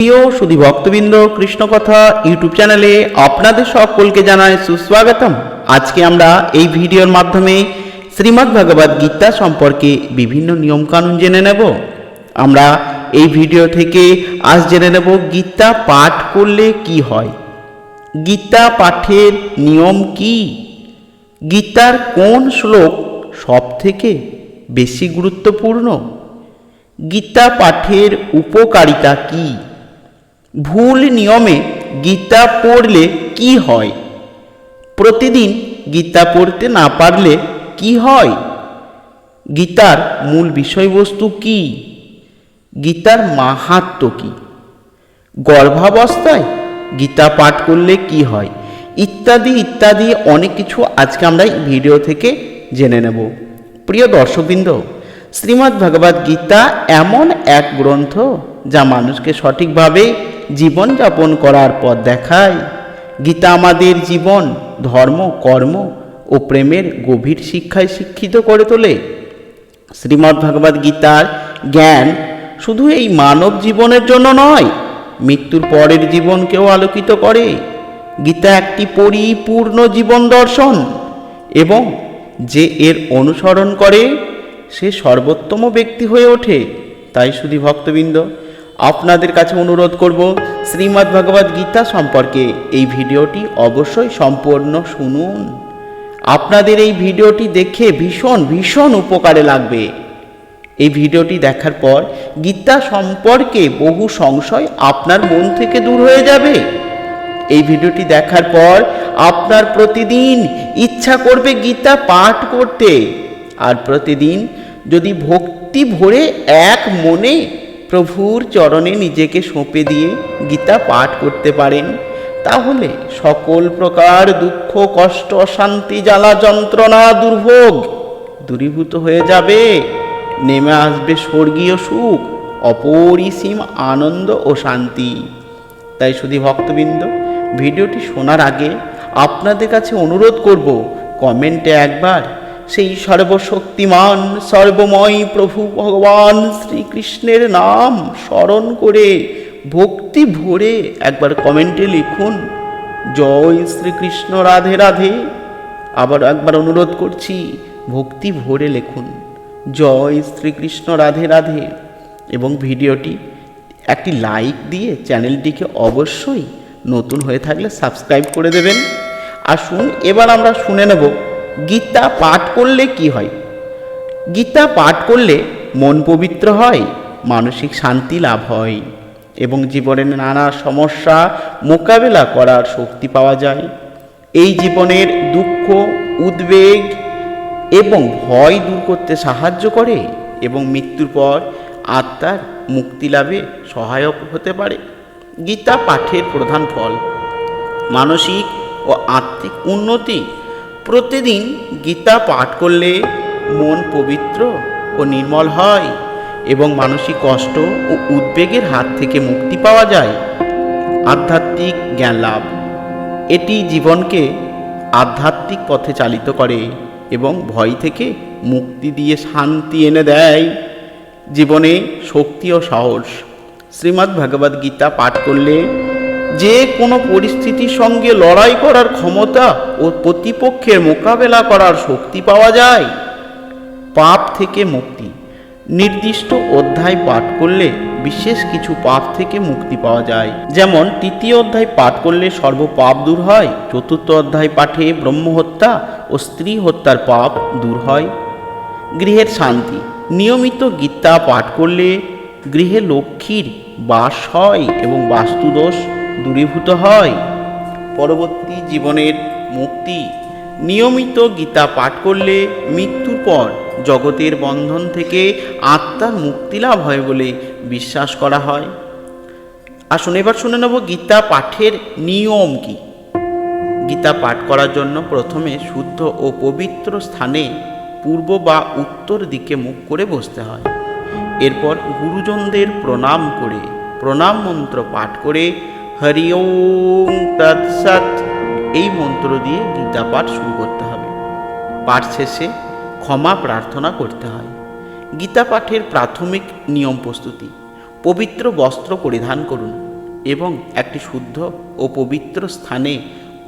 প্রিয় সুধী ভক্তবৃন্দ, কৃষ্ণকথা ইউটিউব চ্যানেলে আপনাদের সকলকে জানাই সুস্বাগতম। আজকে আমরা এই ভিডিওর মাধ্যমে শ্রীমদ্ ভগবদ গীতা সম্পর্কে বিভিন্ন নিয়মকানুন জেনে নেব। আমরা এই ভিডিও থেকে আজ জেনে নেব গীতা পাঠ করলে কি হয়। গীতা পাঠের নিয়ম কি? গীতার কোন শ্লোক সব থেকে বেশি গুরুত্বপূর্ণ? গীতা পাঠের উপকারিতা কী? ভুল নিয়মে গীতা পড়লে কি হয়? প্রতিদিন গীতা পড়তে না পারলে কি হয়? গীতার মূল বিষয়বস্তু কি? গীতার মাহাত্ম কি? গর্ভাবস্থায় গীতা পাঠ করলে কি হয়? ইত্যাদি ইত্যাদি অনেক কিছু আজকে আমরা এই ভিডিও থেকে জেনে নেব। প্রিয় দর্শকবৃন্দ, শ্রীমদ্ ভগবদ গীতা এমন এক গ্রন্থ যা মানুষকে সঠিকভাবে জীবনযাপন করার পথ দেখায়। গীতা আমাদের জীবন, ধর্ম, কর্ম ও প্রেমের গভীর শিক্ষায় শিক্ষিত করে তোলে। শ্রীমদ্ ভগবদ গীতার জ্ঞান শুধু এই মানব জীবনের জন্য নয়, মৃত্যুর পরের জীবনকেও আলোকিত করে। গীতা একটি পরিপূর্ণ জীবন দর্শন এবং যে এর অনুসরণ করে, সে সর্বোত্তম ব্যক্তি হয়ে ওঠে। তাই শুধু ভক্তবৃন্দ আপনাদের কাছে অনুরোধ করব শ্রীমদ্ ভগবদ গীতা সম্পর্কে এই ভিডিওটি অবশ্যই সম্পূর্ণ শুনুন। আপনাদের এই ভিডিওটি দেখে ভীষণ ভীষণ উপকারে লাগবে। এই ভিডিওটি দেখার পর গীতা সম্পর্কে বহু সংশয় আপনার মন থেকে দূর হয়ে যাবে। এই ভিডিওটি দেখার পর আপনার প্রতিদিন ইচ্ছা করবে গীতা পাঠ করতে। আর প্রতিদিন যদি ভক্তি ভরে এক মনে প্রভুর চরণে নিজেকে সঁপে দিয়ে গীতা পাঠ করতে পারেন, তাহলে সকল প্রকার দুঃখ, কষ্ট, অশান্তি, জ্বালা, যন্ত্রণা, দুর্ভোগ দূরীভূত হয়ে যাবে। নেমে আসবে স্বর্গীয় সুখ, অপরিসীম আনন্দ ও শান্তি। তাই শুধু ভক্তবৃন্দ, ভিডিওটি শোনার আগে আপনাদের কাছে অনুরোধ করব, কমেন্টে একবার সেই সর্বশক্তিমান, সর্বময় প্রভু ভগবান শ্রীকৃষ্ণের নাম স্মরণ করে ভক্তি ভরে একবার কমেন্টে লিখুন, জয় শ্রীকৃষ্ণ, রাধে রাধে। আবার একবার অনুরোধ করছি, ভক্তি ভরে লিখুন, জয় শ্রীকৃষ্ণ, রাধে রাধে। এবং ভিডিওটি একটি লাইক দিয়ে চ্যানেলটিকে অবশ্যই নতুন হয়ে থাকলে সাবস্ক্রাইব করে দেবেন। আসুন, এবার আমরা শুনে নেব গীতা পাঠ করলে কি হয়? গীতা পাঠ করলে মন পবিত্র হয়, মানসিক শান্তি লাভ হয় এবং জীবনের নানা সমস্যা মোকাবেলা করার শক্তি পাওয়া যায়। এই জীবনের দুঃখ, উদ্বেগ এবং ভয় দূর করতে সাহায্য করে এবং মৃত্যুর পর আত্মার মুক্তি লাভে সহায়ক হতে পারে। গীতা পাঠের প্রধান ফল মানসিক ও আত্মিক উন্নতি প্রতিদিন গীতা পাঠ করলে মন পবিত্র ও নির্মল হয় এবং মানসিক কষ্ট ও উদ্বেগের হাত থেকে মুক্তি পাওয়া যায়। আধ্যাত্মিক জ্ঞান লাভ। এটি জীবনকে আধ্যাত্মিক পথে চালিত করে এবং ভয় থেকে মুক্তি দিয়ে শান্তি এনে দেয়। জীবনে শক্তি ও সাহস। শ্রীমদ্ ভগবদ গীতা পাঠ করলে যে কোনো পরিস্থিতির সঙ্গে লড়াই করার ক্ষমতা ও প্রতিপক্ষের মোকাবেলা করার শক্তি পাওয়া যায়। পাপ থেকে মুক্তি। নির্দিষ্ট অধ্যায় পাঠ করলে বিশেষ কিছু পাপ থেকে মুক্তি পাওয়া যায়। যেমন, তৃতীয় অধ্যায় পাঠ করলে সর্ব পাপ দূর হয়। চতুর্থ অধ্যায় পাঠে ব্রহ্মহত্যা ও স্ত্রী হত্যার পাপ দূর হয়। গৃহের শান্তি। নিয়মিত গীতা পাঠ করলে গৃহে লক্ষ্মীর বাস হয় এবং বাস্তুদোষ দূরীভূত হয়। পরবর্তী জীবনের মুক্তি। নিয়মিত গীতা পাঠ করলে মৃত্যুর পর জগতের বন্ধন থেকে আত্মার মুক্তি লাভ হয় বলে বিশ্বাস করা হয়। আসুন এবার শুনে নেব গীতা পাঠের নিয়ম কি। গীতা পাঠ করার জন্য প্রথমে শুদ্ধ ও পবিত্র স্থানে পূর্ব বা উত্তর দিকে মুখ করে বসতে হয়। এরপর গুরুজনদের প্রণাম করে, প্রণাম মন্ত্র পাঠ করে হরি ওম তৎসৎ এই মন্ত্র দিয়ে গীতা পাঠ শুরু করতে হবে। পাঠ শেষে ক্ষমা প্রার্থনা করতে হয়। গীতা পাঠের প্রাথমিক নিয়ম প্রস্তুতি, পবিত্র বস্ত্র পরিধান করুন এবং একটি শুদ্ধ ও পবিত্র স্থানে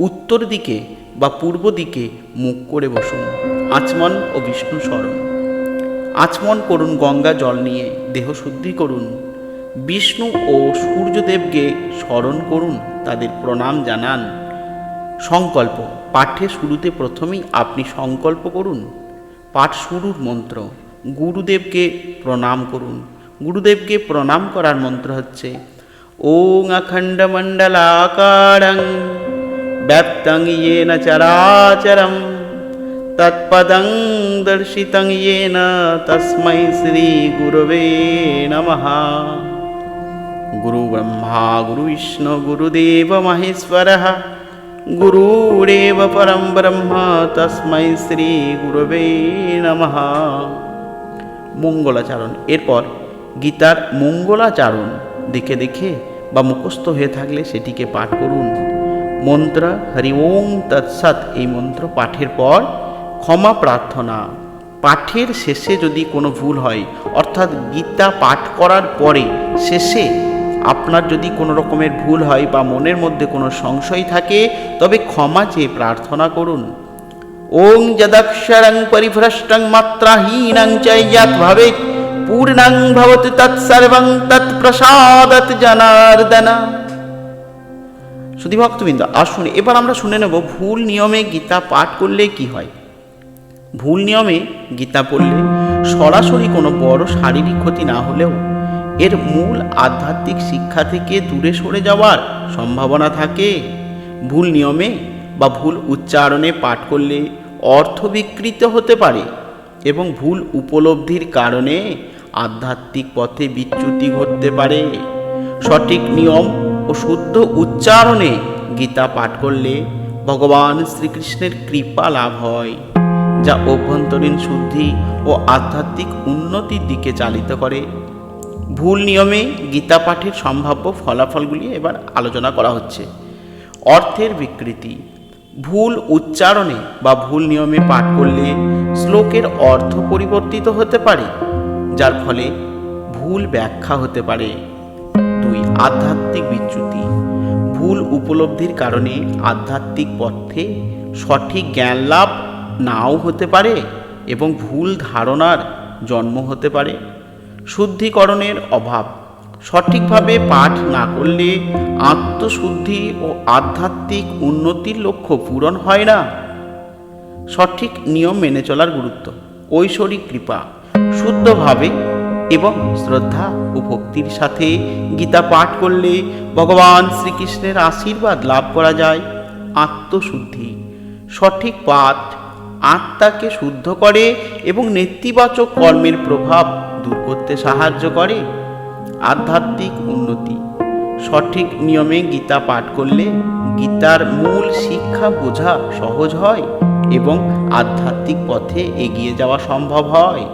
উত্তর দিকে বা পূর্ব দিকে মুখ করে বসুন। আচমন ও বিষ্ণু স্মরণ। আচমন করুন, গঙ্গা জল নিয়ে দেহ শুদ্ধি করুন। বিষ্ণু ও সূর্যদেবকে স্মরণ করুন, তাদের প্রণাম জানান। সংকল্প পাঠে শুরুতে প্রথমেই আপনি সংকল্প করুন। পাঠ শুরুর মন্ত্র, গুরুদেবকে প্রণাম করুন। গুরুদেবকে প্রণাম করার মন্ত্র হচ্ছে, ওং অখণ্ড মণ্ডলাকারং ব্যাপ্তং ইয়েন চরাচরম, তৎপদং দর্শিতং ইয়েন তস্मै শ্রী গুরবে নমঃ। গুরু বিষ্ণু গুরুদেব মহেশ্বরः গুরুরেব পরম ব্রহ্ম তস্मै শ্রী গুরবে নমঃ মঙ্গলাচরণ এরপর গীতার মঙ্গলাচরণ দেখে দেখে বা মুখস্থ হয়ে থাকলে সেটিকে পাঠ করুন। মন্ত্র, হরি ওং তৎসৎ এই মন্ত্র পাঠের পর ক্ষমা প্রার্থনা। পাঠের শেষে যদি কোনো ভুল হয়, অর্থাৎ গীতা পাঠ করার পরে শেষে আপনার যদি কোনো রকমের ভুল হয় বা মনের মধ্যে কোনো সংশয় থাকে, তবে ক্ষমা চেয়ে প্রার্থনা করুন। ওং যদক্ষরং পরিভ্রষ্টং মাত্রাহীনং চ যৎ ভবেৎ, পূর্ণং ভবতু তৎসর্বং তৎপ্রসাদত জনার্দন। শুধু ভক্তবৃন্দ, আসুন, এবার আমরা শুনে নেব ভুল নিয়মে গীতা পাঠ করলে কি হয়। ভুল নিয়মে গীতা পড়লে সরাসরি কোনো বড় শারীরিক ক্ষতি না হলেও এর মূল আধ্যাত্মিক শিক্ষা থেকে দূরে সরে যাওয়ার সম্ভাবনা থাকে। ভুল নিয়মে বা ভুল উচ্চারণে পাঠ করলে অর্থ বিকৃত হতে পারে এবং ভুল উপলব্ধির কারণে আধ্যাত্মিক পথে বিচ্যুতি ঘটতে পারে। সঠিক নিয়ম ও শুদ্ধ উচ্চারণে গীতা পাঠ করলে ভগবান শ্রীকৃষ্ণের কৃপা লাভ হয়, যা অভ্যন্তরীণ শুদ্ধি ও আধ্যাত্মিক উন্নতির দিকে চালিত করে। ভুল নিয়মে গীতা পাঠের সম্ভাব্য ফলাফলগুলি এবার আলোচনা করা হচ্ছে। অর্থের বিকৃতি। ভুল উচ্চারণে বা ভুল নিয়মে পাঠ করলে শ্লোকের অর্থ পরিবর্তিত হতে পারে, যার ফলে ভুল ব্যাখ্যা হতে পারে। দুই, আধ্যাত্মিক বিচ্যুতি। ভুল উপলব্ধির কারণে আধ্যাত্মিক পথে সঠিক জ্ঞান লাভ নাও হতে পারে এবং ভুল ধারণার জন্ম হতে পারে। শুদ্ধিকরণের অভাব। সঠিকভাবে পাঠ না করলে আত্মশুদ্ধি ও আধ্যাত্মিক উন্নতির লক্ষ্য পূরণ হয় না। সঠিক নিয়ম মেনে চলার গুরুত্ব। ঐশ্বরিক কৃপা, শুদ্ধভাবে এবং শ্রদ্ধা ও ভক্তির সাথে গীতা পাঠ করলে ভগবান শ্রীকৃষ্ণের আশীর্বাদ লাভ করা যায়। আত্মশুদ্ধি, সঠিক পাঠ আত্মাকে শুদ্ধ করে এবং নেতিবাচক কর্মের প্রভাব দূর করতে সাহায্য করে। আধ্যাত্মিক উন্নতি। সঠিক নিয়মে গীতা পাঠ করলে গীতার মূল শিক্ষা বোঝা সহজ হয় এবং আধ্যাত্মিক পথে এগিয়ে যাওয়া সম্ভব হয়।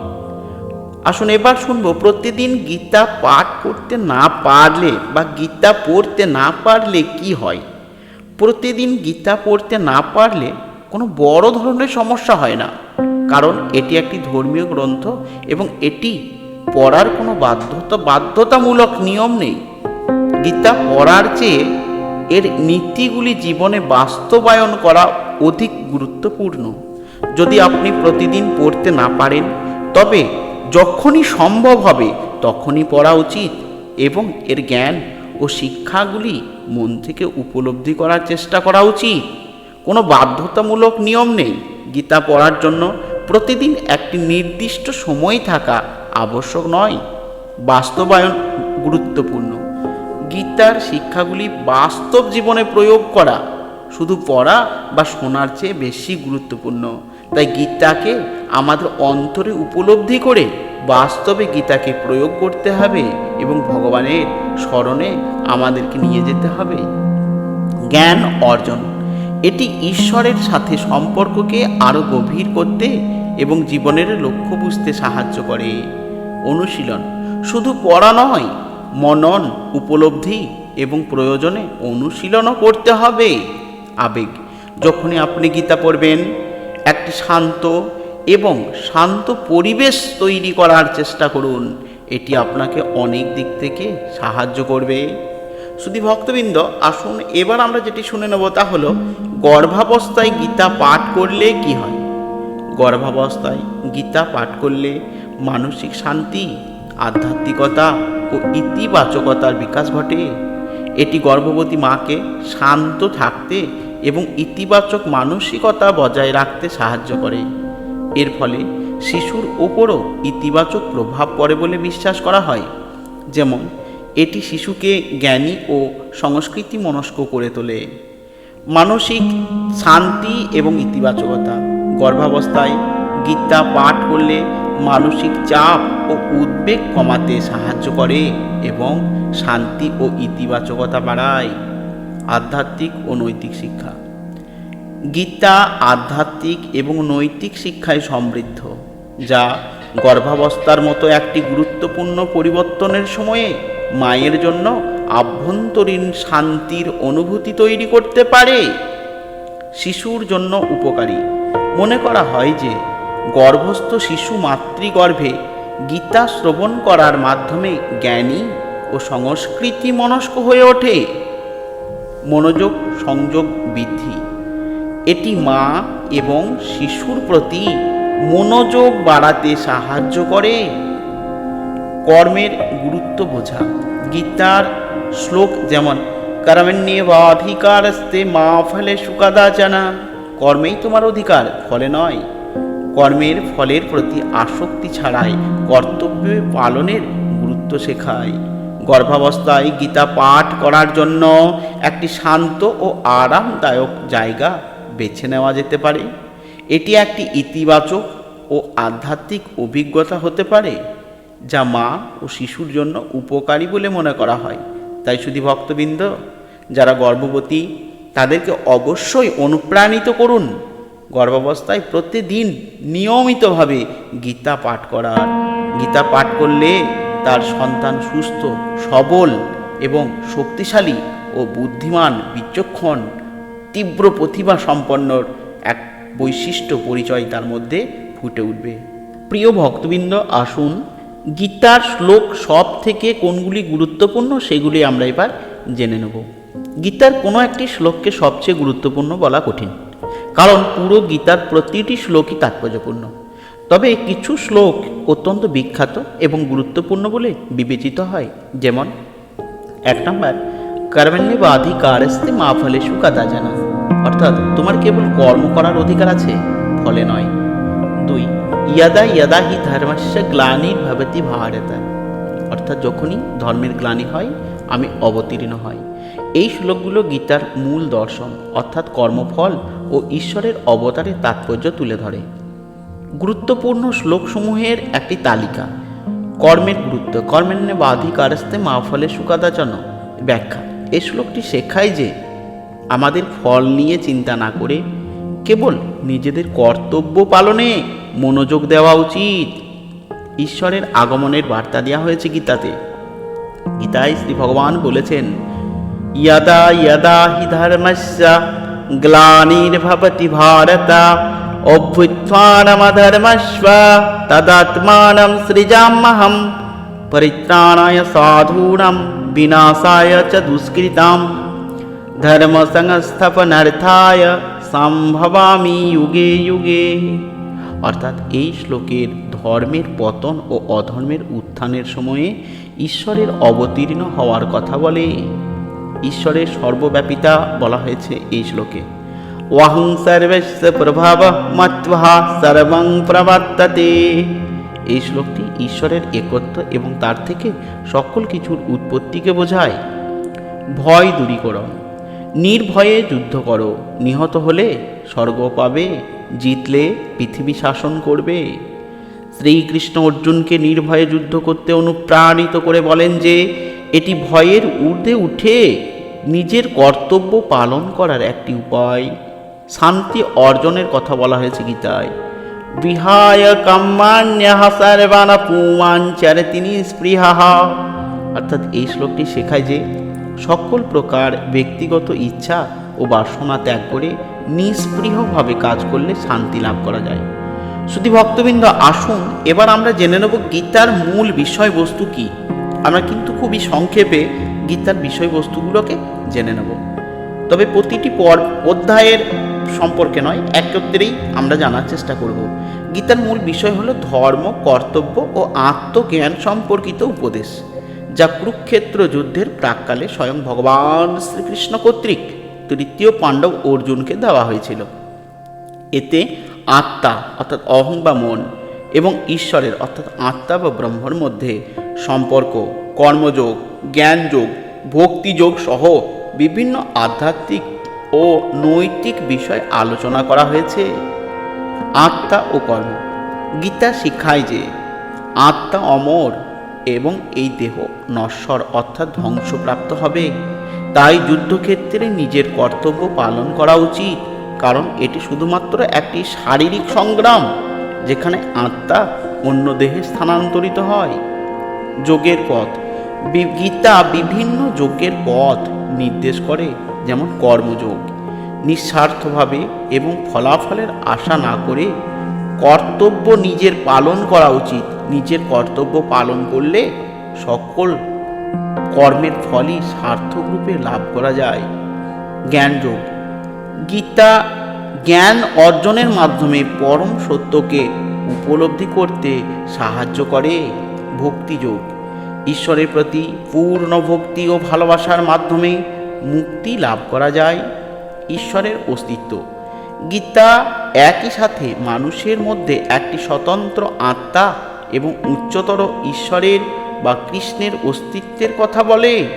আসুন এবার শুনব, প্রতিদিন গীতা পাঠ করতে না পারলে বা গীতা পড়তে না পারলে কি হয়? প্রতিদিন গীতা পড়তে না পারলে কোনো বড় ধরনের সমস্যা হয় না। কারণ এটি একটি ধর্মীয় গ্রন্থ এবং এটি পড়ার কোনো বাধ্যতা, বাধ্যতামূলক নিয়ম নেই। গীতা পড়ার চেয়ে এর নীতিগুলি জীবনে বাস্তবায়ন করা অধিক গুরুত্বপূর্ণ। যদি আপনি প্রতিদিন পড়তে না পারেন, তবে যখনই সম্ভব হবে তখনই পড়া উচিত এবং এর জ্ঞান ও শিক্ষাগুলি মন থেকে উপলব্ধি করার চেষ্টা করা উচিত। কোনো বাধ্যতামূলক নিয়ম নেই। গীতা পড়ার জন্য প্রতিদিন একটি নির্দিষ্ট সময় থাকা আবশ্যক নয়, বাস্তবায়ন গুরুত্বপূর্ণ। গীতার শিক্ষাগুলি বাস্তব জীবনে প্রয়োগ করা, শুধু পড়া বা শোনার চেয়ে বেশি গুরুত্বপূর্ণ। তাই গীতাকে আমাদের অন্তরে উপলব্ধি করে বাস্তবে গীতাকে প্রয়োগ করতে হবে এবং ভগবানের স্মরণে আমাদেরকে নিয়ে যেতে হবে। জ্ঞান অর্জন, এটি ঈশ্বরের সাথে সম্পর্ককে আরও গভীর করতে এবং জীবনের লক্ষ্য বুঝতে সাহায্য করে। অনুশীলন শুধু পড়া নয়, মনন, উপলব্ধি এবং প্রয়োজনে অনুশীলনও করতে হবে। আবেগ, যখনই আপনি গীতা পড়বেন, একটি শান্ত এবং শান্ত পরিবেশ তৈরি করার চেষ্টা করুন। এটি আপনাকে অনেক দিক থেকে সাহায্য করবে। শুধু ভক্তবৃন্দ, আসুন এবার আমরা যেটি শুনে নেব তা হলো, গর্ভাবস্থায় গীতা পাঠ করলে কি হয়? গর্ভাবস্থায় গীতা পাঠ করলে মানসিক শান্তি, আধ্যাত্মিকতা ও ইতিবাচকতার বিকাশ ঘটে। এটি গর্ভবতী মাকে শান্ত থাকতে এবং ইতিবাচক মানসিকতা বজায় রাখতে সাহায্য করে। এর ফলে শিশুর ওপরও ইতিবাচক প্রভাব পড়ে বলে বিশ্বাস করা হয়। যেমন, এটি শিশুকে জ্ঞানী ও সংস্কৃতি মনস্ক করে তোলে। মানসিক শান্তি এবং ইতিবাচকতা গর্ভাবস্থায় গীতা পাঠ করলে মানসিক চাপ ও উদ্বেগ কমাতে সাহায্য করে এবং শান্তি ও ইতিবাচকতা বাড়ায়। আধ্যাত্মিক ও নৈতিক শিক্ষা। গীতা আধ্যাত্মিক এবং নৈতিক শিক্ষায় সমৃদ্ধ, যা গর্ভাবস্থার মতো একটি গুরুত্বপূর্ণ পরিবর্তনের সময়ে মায়ের জন্য আভ্যন্তরীণ শান্তির অনুভূতি তৈরি করতে পারে। শিশুর জন্য উপকারী। মনে করা হয় যে, গর্ভস্থ শিশু মাতৃগর্ভে গীতা শ্রবণ করার মাধ্যমে জ্ঞানী ও সংস্কৃতি মনস্ক হয়ে ওঠে। মনোযোগ সংযোগ বৃদ্ধি। এটি মা এবং শিশুর প্রতি মনোযোগ বাড়াতে সাহায্য করে। কর্মের গুরুত্ব বোঝা। গীতার শ্লোক যেমন কর্মণ্যেবাধিকারস্তে মা ফলে সুকাদা জানা। কর্মেই তোমার অধিকার, ফলে নয়। কর্মের ফলের প্রতি আসক্তি ছাড়াই কর্তব্য পালনের গুরুত্ব শেখায়। গর্ভাবস্থায় গীতা পাঠ করার জন্য একটি শান্ত ও আরামদায়ক জায়গা বেছে নেওয়া যেতে পারে। এটি একটি ইতিবাচক ও আধ্যাত্মিক অভিজ্ঞতা হতে পারে, যা মা ও শিশুর জন্য উপকারী বলে মনে করা হয়। তাই শুধু ভক্তবৃন্দ যারা গর্ভবতী তাদেরকে অবশ্যই অনুপ্রাণিত করুন। গর্ভাবস্থায় প্রতিদিন নিয়মিতভাবে গীতা পাঠ করার গীতা পাঠ করলে তার সন্তান সুস্থ, সবল এবং শক্তিশালী ও বুদ্ধিমান বিচক্ষণ, তীব্র প্রতিভা সম্পন্নর এক বৈশিষ্ট্য পরিচয় তার মধ্যে ফুটে উঠবে। প্রিয় ভক্তবৃন্দ, আসুন গীতার শ্লোক সব থেকে কোনগুলি গুরুত্বপূর্ণ সেগুলি আমরা এবার জেনে নেব। গীতার কোনো একটি শ্লোককে সবচেয়ে গুরুত্বপূর্ণ বলা কঠিন। কারণ পুরো গীতার প্রতিটি শ্লোকই তাৎপর্যপূর্ণ। তবে কিছু শ্লোক অত্যন্ত বিখ্যাত এবং গুরুত্বপূর্ণ বলে বিবেচিত হয়, যেমন, এক নম্বর কর্মণ্য বা অধিকারস্তে মা ফলে সুকাদা জানা। অর্থাৎ, তোমার কেবল কর্ম করার অধিকার আছে, ফলে নয়। দুই, ইয়াদা ইয়াদা হি ধর্মস্য গ্লানি ভবতি ভারত। অর্থাৎ, যখনই ধর্মের গ্লানি হয়, আমি অবতীর্ণ হয় এই শ্লোকগুলো গীতার মূল দর্শন, অর্থাৎ কর্মফল ও ঈশ্বরের অবতারের তাৎপর্য তুলে ধরে। গুরুত্বপূর্ণ শ্লোকসমূহের একটি তালিকা, কর্মের গুরুত্ব, কর্মের নে বাধিকারস্তে মা ফলে সুকাদাচন ব্যাখ্যা। এই শ্লোকটি শেখায় যে আমাদের ফল নিয়ে চিন্তা না করে কেবল নিজেদের কর্তব্য পালনে মনোযোগ দেওয়া উচিত। ঈশ্বরের আগমনের বার্তা দেওয়া হয়েছে গীতাতে। গীতায় শ্রী ভগবান বলেছেন यदा यदा हि धर्मस्य ग्लानिर्भवति भारत अभ्युत्थानमधर्मस्व तदात्मानं सृजाम्यहं परित्राणाय साधूनां विनाशाय च दुष्कृतां ধর্মসংস্থপনার্থায় সম্ভবামি যুগে যুগে অর্থাৎ এই শ্লোকের ধর্মের পতন ও অধর্মের উত্থানের সময়ে ঈশ্বরের অবতীর্ণ হওয়ার কথা বলে ঈশ্বরের সর্বব্যাপিতা বলা হয়েছে এই শ্লোকে। ওয়াহং সর্বস্ব প্রভাব মত্বা সর্বং প্রবর্ততে। এই শ্লোকটি ঈশ্বরের একত্ব এবং তার থেকে সকল কিছুর উৎপত্তিকে বোঝায়। ভয় দূরীকরণ নির্ভয়ে যুদ্ধ করো, নিহত হলে স্বর্গ পাবে, জিতলে পৃথিবী শাসন করবে। শ্রীকৃষ্ণ অর্জুনকে নির্ভয়ে যুদ্ধ করতে অনুপ্রাণিত করে বলেন যে এটি ভয়ের ঊর্ধ্বে উঠে নিজের কর্তব্য পালন করার একটি উপায়। শান্তি অর্জনের কথা বলা হয়েছে গীতায়। বিহায় কাম্যান্য সর্বান পুমাঞ্চারে তিনি স্পৃহা। অর্থাৎ এই শ্লোকটি শেখায় যে সকল প্রকার ব্যক্তিগত ইচ্ছা ও বাসনা ত্যাগ করে নিস্পৃহভাবে কাজ করলে শান্তি লাভ করা যায়। শুধু ভক্তবৃন্দ, আসুন, এবার আমরা জেনে নেব গীতার মূল বিষয়বস্তু কি। আমরা কিন্তু খুবই সংক্ষেপে গীতার বিষয়বস্তুগুলোকে জেনে নেব। তবে প্রতিটি পর অধ্যায়ের সম্পর্কে নয় একত্রেই আমরা জানার চেষ্টা করব। গীতার মূল বিষয় হলো ধর্ম, কর্তব্য ও আত্মজ্ঞান সম্পর্কিত উপদেশ, যা কুরুক্ষেত্র যুদ্ধের প্রাককালে স্বয়ং ভগবান শ্রীকৃষ্ণ কর্তৃক তৃতীয় পাণ্ডব অর্জুনকে দেওয়া হয়েছিল। এতে আত্মা, অর্থাৎ অহং বা মন এবং ঈশ্বরের, অর্থাৎ আত্মা বা ব্রহ্মর মধ্যে সম্পর্ক, কর্মযোগ, জ্ঞানযোগ, ভক্তিযোগ সহ বিভিন্ন আধ্যাত্মিক ও নৈতিক বিষয় আলোচনা করা হয়েছে। আত্মা ও কর্ম। গীতা শিক্ষায় যে আত্মা অমর এবং এই দেহ নশ্বর, অর্থাৎ ধ্বংসপ্রাপ্ত হবে। তাই যুদ্ধক্ষেত্রে নিজের কর্তব্য পালন করা উচিত, কারণ এটি শুধুমাত্র একটি শারীরিক সংগ্রাম। যেখানে আত্মা অন্য দেহে স্থানান্তরিত হয়। যোগের পথ। গীতা বিভিন্ন যোগের পথ নির্দেশ করে, যেমন কর্মযোগ। নিঃস্বার্থভাবে এবং ফলাফলের আশা না করে কর্তব্য নিজের পালন করা উচিত। নিজের কর্তব্য পালন করলে সকল কর্মের ফলই সার্থক রূপে লাভ করা যায়। জ্ঞানযোগ। গীতা জ্ঞান অর্জনের মাধ্যমে পরম সত্যকে উপলব্ধি করতে সাহায্য করে ভক্তিযোগ। ঈশ্বরের প্রতি পূর্ণ ভক্তি ও ভালোবাসার মাধ্যমে মুক্তি লাভ করা যায় ঈশ্বরের অস্তিত্ব। গীতা একই সাথে মানুষের মধ্যে একটি স্বতন্ত্র আত্মা এবং উচ্চতর ঈশ্বরের বা কৃষ্ণের অস্তিত্বের কথা বলে।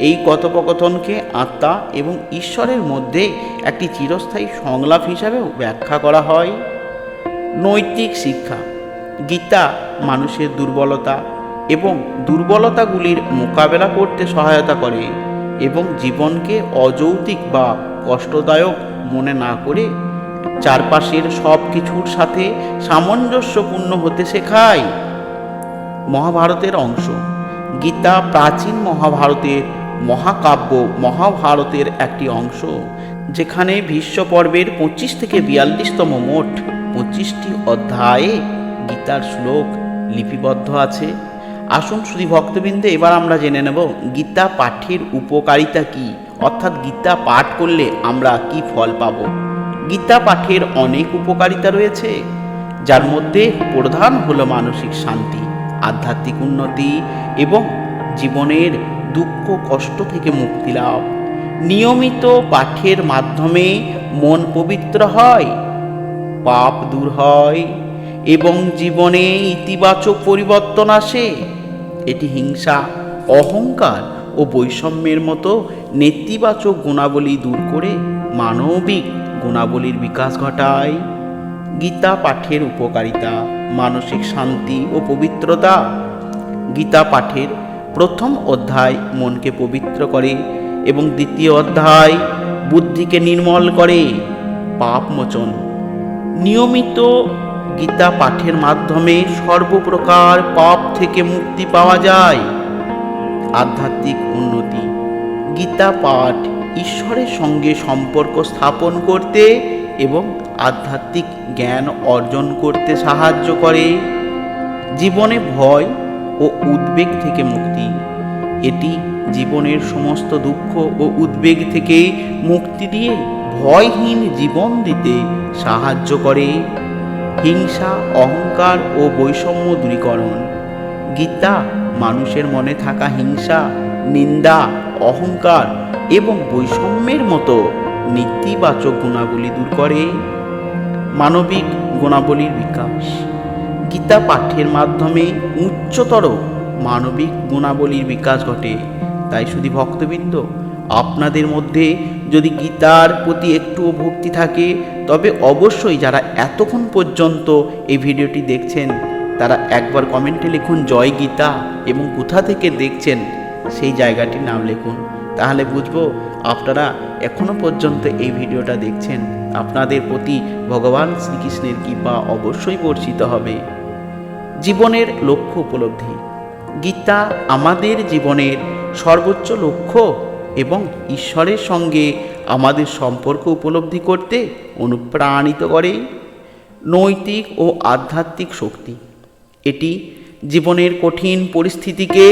এই কথোপকথনকে আত্মা এবং ঈশ্বরের মধ্যে একটি চিরস্থায়ী সংলাপ হিসাবেও ব্যাখ্যা করা হয়। নৈতিক শিক্ষা, গীতা মানুষের দুর্বলতা এবং দুর্বলতাগুলির মোকাবেলা করতে সহায়তা করে এবং জীবনকে অযৌক্তিক বা কষ্টদায়ক মনে না করে চারপাশের সব কিছুর সাথে সামঞ্জস্যপূর্ণ হতে শেখায়। মহাভারতের অংশ, গীতা প্রাচীন মহাভারতের মহাকাব্য মহাভারতের একটি অংশ, যেখানে ভীষ্ম পর্বের পঁচিশ থেকে বিয়াল্লিশতম মোট পঁচিশটি অধ্যায়ে গীতার শ্লোক লিপিবদ্ধ আছে। আসুন শুধু ভক্তবৃন্দে, এবার আমরা জেনে নেব গীতা পাঠের উপকারিতা কি, অর্থাৎ গীতা পাঠ করলে আমরা কি ফল পাব। গীতা পাঠের অনেক উপকারিতা রয়েছে, যার মধ্যে প্রধান হলো মানসিক শান্তি, আধ্যাত্মিক উন্নতি এবং জীবনের দুঃখ, কষ্ট থেকে মুক্তি লাভ। নিয়মিত পাঠের মাধ্যমে মন পবিত্র হয়, পাপ দূর হয় এবং জীবনে ইতিবাচক পরিবর্তন আসে। এটি হিংসা, অহংকার ও বৈষম্যের মতো নেতিবাচক গুণাবলী দূর করে মানবিক গুণাবলীর বিকাশ ঘটায়। গীতা পাঠের উপকারিতা, মানসিক শান্তি ও পবিত্রতা। গীতা পাঠের প্রথম অধ্যায় মনকে পবিত্র করে এবং দ্বিতীয় অধ্যায় বুদ্ধিকে নির্মল করে। পাপ মোচন নিয়মিত গীতা পাঠের মাধ্যমে সর্বপ্রকার পাপ থেকে মুক্তি পাওয়া যায়। আধ্যাত্মিক উন্নতি। গীতা পাঠ ঈশ্বরের সঙ্গে সম্পর্ক স্থাপন করতে এবং আধ্যাত্মিক জ্ঞান অর্জন করতে সাহায্য করে। জীবনে ভয় ও উদ্বেগ থেকে মুক্তি। এটি জীবনের সমস্ত দুঃখ ও উদ্বেগ থেকে মুক্তি দিয়ে ভয়হীন জীবন দিতে সাহায্য করে। হিংসা, অহংকার ও বৈষম্য দূরীকরণ। গীতা, মানুষের মনে থাকা হিংসা, নিন্দা, অহংকার এবং বৈষম্যের মতো নেতিবাচক গুণাবলী দূর করে। মানবিক গুণাবলীর বিকাশ। গীতা পাঠের মাধ্যমে উচ্চতর মানবিক গুণাবলীর বিকাশ ঘটে। তাই শুধু ভক্তবৃন্দ, আপনাদের মধ্যে যদি গীতার প্রতি একটুও ভক্তি থাকে, তবে অবশ্যই যারা এতক্ষণ পর্যন্ত এই ভিডিওটি দেখছেন, তারা একবার কমেন্টে লিখুন, জয় গীতা এবং কোথা থেকে দেখছেন সেই জায়গাটির নাম লিখুন। তাহলে বুঝব আপনারা এখনও পর্যন্ত এই ভিডিওটা দেখছেন। আপনাদের প্রতি ভগবান শ্রীকৃষ্ণের কৃপা অবশ্যই বর্ষিত হবে। জীবনের লক্ষ্য উপলব্ধি। গীতা আমাদের জীবনের সর্বোচ্চ লক্ষ্য এবং ঈশ্বরের সঙ্গে আমাদের সম্পর্ক উপলব্ধি করতে অনুপ্রাণিত করে নৈতিক ও আধ্যাত্মিক শক্তি। এটি জীবনের কঠিন পরিস্থিতিকে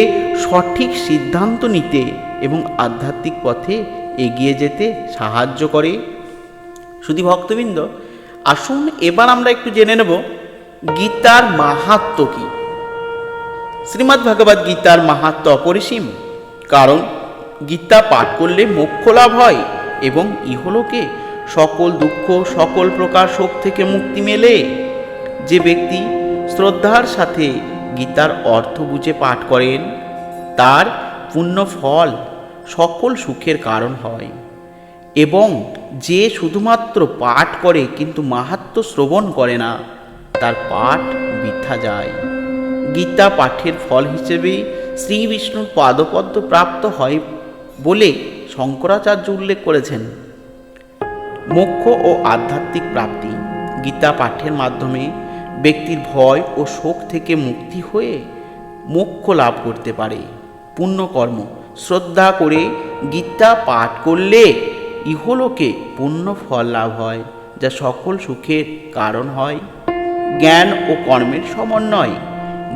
সঠিক সিদ্ধান্ত নিতে এবং আধ্যাত্মিক পথে এগিয়ে যেতে সাহায্য করে। শুধু ভক্তবৃন্দ, আসুন এবার আমরা একটু জেনে নেব গীতার মাহাত্ম কি? শ্রীমদ্ ভগবদ গীতার মাহাত্ম অপরিসীম। কারণ গীতা পাঠ করলে মোক্ষ লাভ হয় এবং ইহলোকে সকল দুঃখ, সকল প্রকার শোক থেকে মুক্তি মেলে। যে ব্যক্তি শ্রদ্ধার সাথে গীতার অর্থ বুঝে পাঠ করেন, তার পুণ্য ফল সকল সুখের কারণ হয়। এবং যে শুধুমাত্র পাঠ করে কিন্তু মাহাত্ম শ্রবণ করে না তার পাঠ বৃথা যায়। গীতা পাঠের ফল হিসেবে শ্রী বিষ্ণুর পাদপদ্ম প্রাপ্ত হয় বলে শঙ্করাচার্য উল্লেখ করেছেন। মোক্ষ ও আধ্যাত্মিক প্রাপ্তি। গীতা পাঠের মাধ্যমে ব্যক্তির ভয় ও শোক থেকে মুক্তি হয়ে মোক্ষ লাভ করতে পারে। পুণ্যকর্ম। শ্রদ্ধা করে গীতা পাঠ করলে ইহলোকে পুণ্য ফল লাভ হয়, যা সকল সুখের কারণ হয়। জ্ঞান ও কর্মের সমন্বয়।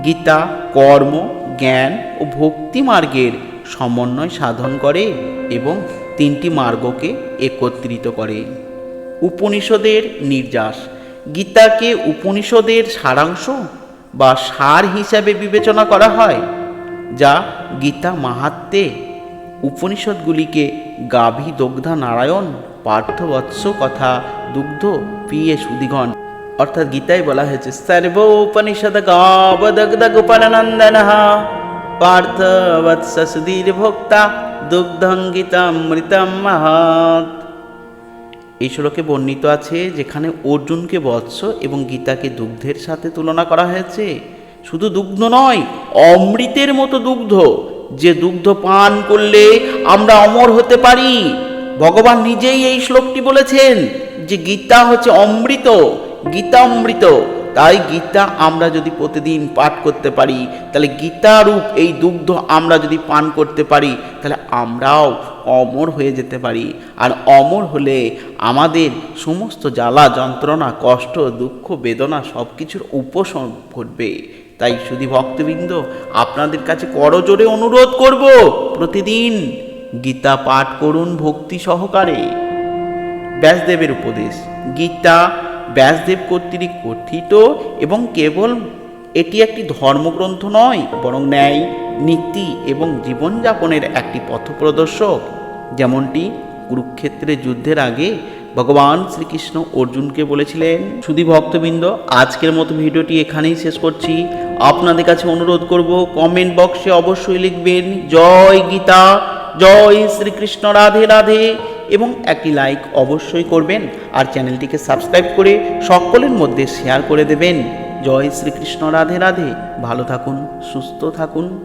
গীতা, কর্ম, জ্ঞান ও ভক্তি মার্গের সমন্বয় সাধন করে এবং তিনটি মার্গকে একত্রিত করে। উপনিষদের নির্যাস। গীতাকে উপনিষদের সারাংশ বা সার হিসাবে বিবেচনা করা হয়, যা গীতা মাহাত্মে। উপনিষদগুলিকে গাভী দগ্ধা নারায়ণ, পার্থবৎস কথা দুগ্ধ পিয়ে সুদিগণ অর্থাৎ গীতায় বলা হয়েছে সর্ব উপনিষদ পার্থ বৎস সুধীর ভোক্তা দুগ্ধং গীতামৃতম মহৎ এই শ্লোকে বর্ণিত আছে, যেখানে অর্জুনকে বৎস এবং গীতাকে দুগ্ধের সাথে তুলনা করা হয়েছে, শুধু দুগ্ধ নয়, অমৃতের মতো দুগ্ধ। যে দুগ্ধ পান করলে আমরা অমর হতে পারি। ভগবান নিজেই এই শ্লোকটি বলেছেন যে গীতা হচ্ছে অমৃত গীতা অমৃত তাই গীতা আমরা যদি প্রতিদিন পাঠ করতে পারি, তাহলে গীতারূপ এই দুগ্ধ আমরা যদি পান করতে পারি, তাহলে আমরাও অমর হয়ে যেতে পারি। আর অমর হলে আমাদের সমস্ত জ্বালা, যন্ত্রণা, কষ্ট, দুঃখ, বেদনা সব কিছুর উপশম ঘটবে। তাই শুধু ভক্তবৃন্দ, আপনাদের কাছে করজোরে অনুরোধ করব, প্রতিদিন গীতা পাঠ করুন ভক্তি সহকারে। ব্যাসদেবের উপদেশ, গীতা ব্যাসদেব কর্তৃক কথিত এবং কেবল এটি একটি ধর্মগ্রন্থ নয়, বরং ন্যায়, নীতি এবং জীবনযাপনের একটি পথপ্রদর্শক। যেমনটি কুরুক্ষেত্রের যুদ্ধের আগে ভগবান শ্রীকৃষ্ণ অর্জুনকে বলেছিলেন শুধু ভক্তবৃন্দ, আজকের মতো ভিডিওটি এখানেই শেষ করছি। আপনাদের কাছে অনুরোধ করব কমেন্ট বক্সে অবশ্যই লিখবেন, জয় গীতা, জয় শ্রীকৃষ্ণ, রাধে রাধে। এবং একটি লাইক অবশ্যই করবেন আর চ্যানেলটিকে সাবস্ক্রাইব করে সকলের মধ্যে শেয়ার করে দেবেন। জয় শ্রীকৃষ্ণ, রাধে রাধে। ভালো থাকুন, সুস্থ থাকুন।